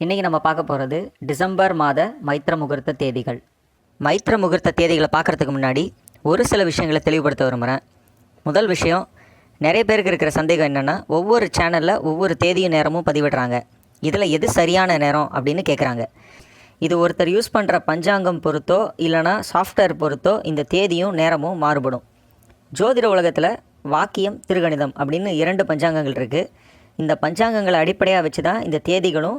இன்றைக்கி நம்ம பார்க்க போகிறது டிசம்பர் மாத மைத்திர முகூர்த்த தேதிகள். மைத்திர முகூர்த்த தேதிகளை பார்க்குறதுக்கு முன்னாடி ஒரு சில விஷயங்களை தெளிவுபடுத்த விரும்புகிறேன் முதல் விஷயம் நிறைய பேருக்கு இருக்கிற சந்தேகம் என்னென்னா ஒவ்வொரு சேனலில் ஒவ்வொரு தேதியும் நேரமும் பதிவிடுறாங்க. இதில் எது சரியான நேரம் அப்படின்னு கேட்குறாங்க இது ஒருத்தர் யூஸ் பண்ணுற பஞ்சாங்கம் பொறுத்தோ இல்லைனா சாஃப்ட்வேர் பொறுத்தோ இந்த தேதியும் நேரமும் மாறுபடும். ஜோதிட உலகத்தில் வாக்கியம் திருகணிதம் அப்படின்னு இரண்டு பஞ்சாங்கங்கள் இருக்குது இந்த பஞ்சாங்கங்களை அடிப்படையாக வச்சு தான் இந்த தேதிகளும்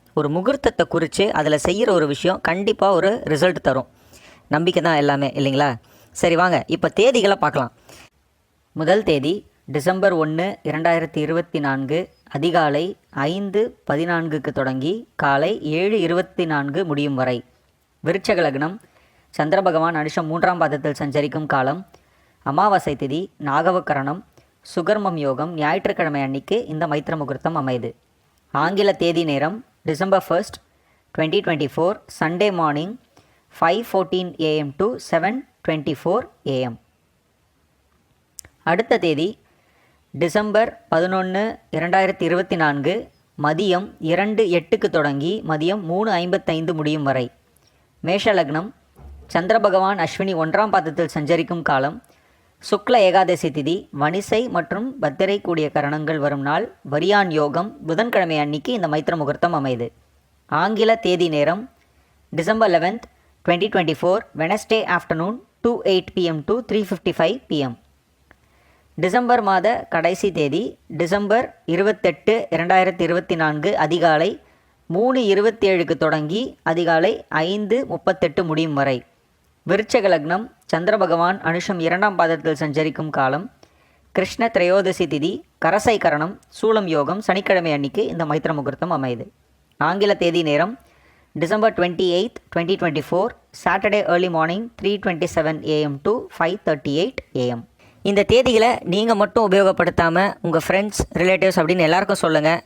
ஒரு முகூர்த்தத்தை குறித்து அதில் செய்கிற ஒரு விஷயம் கண்டிப்பாக ஒரு ரிசல்ட் தரும். நம்பிக்கை தான் எல்லாமே இல்லைங்களா? சரி வாங்க. இப்போ தேதிகளை பார்க்கலாம். முதல் தேதி டிசம்பர் ஒன்று இரண்டாயிரத்தி இருபத்தி நான்கு அதிகாலை ஐந்து பதினான்குக்கு தொடங்கி காலை ஏழு இருபத்தி நான்கு முடியும் வரை. விருச்சக லக்னம் சந்திர பகவான் அனுஷம் மூன்றாம் பாதத்தில் சஞ்சரிக்கும் காலம். அமாவாசை திதி நாகவக்கரணம் சுகர்மம் யோகம் ஞாயிற்றுக்கிழமை அன்னைக்கு இந்த மைத்திர முகூர்த்தம் அமையுது ஆங்கில தேதி நேரம் December first twenty twenty four Sunday morning five fourteen AM to seven twenty four AM அடுத்த தேதி டிசம்பர் பதினொன்று இரண்டாயிரத்தி இருபத்தி நான்கு மதியம் இரண்டு எட்டுக்கு தொடங்கி மதியம் மூணு ஐம்பத்தைந்து முடியும் வரை. மேஷ லக்னம் சந்திர பகவான் அஸ்வினி ஒன்றாம் பாதத்தில் சஞ்சரிக்கும் காலம் சுக்ல ஏகாதசி திதி வனிசை மற்றும் பத்திரை கூடிய கரணங்கள் வரும் நாள் வரியான் யோகம் புதன்கிழமை அன்னைக்கு இந்த மைத்திர முகூர்த்தம் அமையுது ஆங்கில தேதி நேரம் December eleventh twenty twenty four Wednesday afternoon two eight PM to three fifty five PM December மாத கடைசி தேதி டிசம்பர் இருபத்தெட்டு இரண்டாயிரத்தி இருபத்தி நான்கு அதிகாலை மூணு இருபத்தி ஏழுக்கு தொடங்கி அதிகாலை ஐந்து முப்பத்தெட்டு முடியும் வரை. விருச்சக லக்னம் சந்திர பகவான் அனுஷம் இரண்டாம் பாதத்தில் சஞ்சரிக்கும் காலம் கிருஷ்ண திரையோதசி திதி கரசை கரணம் சூலம் யோகம் சனிக்கிழமை அன்னைக்கு இந்த மைத்திர முகூர்த்தம் அமையுது. ஆங்கில தேதி நேரம் December twenty eighth twenty twenty four Saturday early morning three twenty seven AM to five thirty eight AM இந்த தேதிகளை நீங்கள் மட்டும் உபயோகப்படுத்தாமல் உங்கள் ஃப்ரெண்ட்ஸ் ரிலேட்டிவ்ஸ் அப்படின்னு எல்லாருக்கும் சொல்லுங்கள்